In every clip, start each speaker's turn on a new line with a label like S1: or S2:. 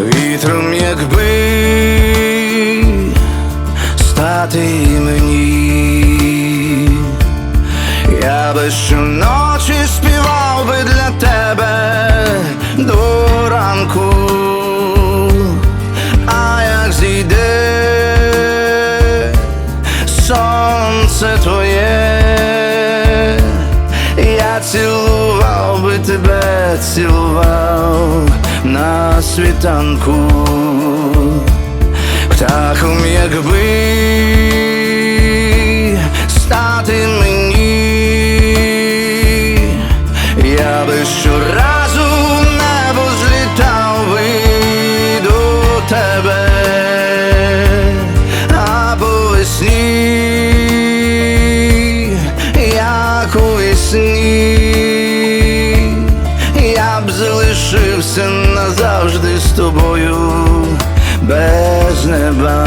S1: вітром, якби стати мені, я би щоночі співав би для тебе до ранку, цілував би тебе, цілував на світанку, птахом, якби стати мені, я би щоразу я б залишився назавжди з тобою без неба.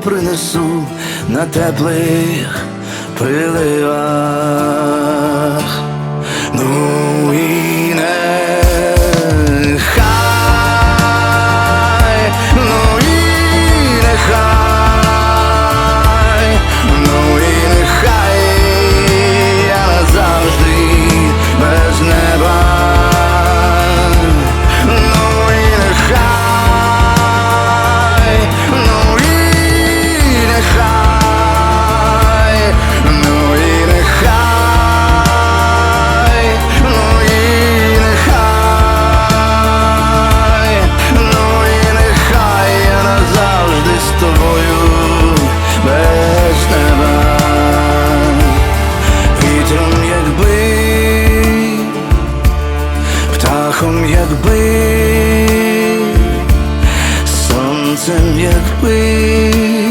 S1: Принесу на теплих приливах. Сміхом, якби, сонцем, якби.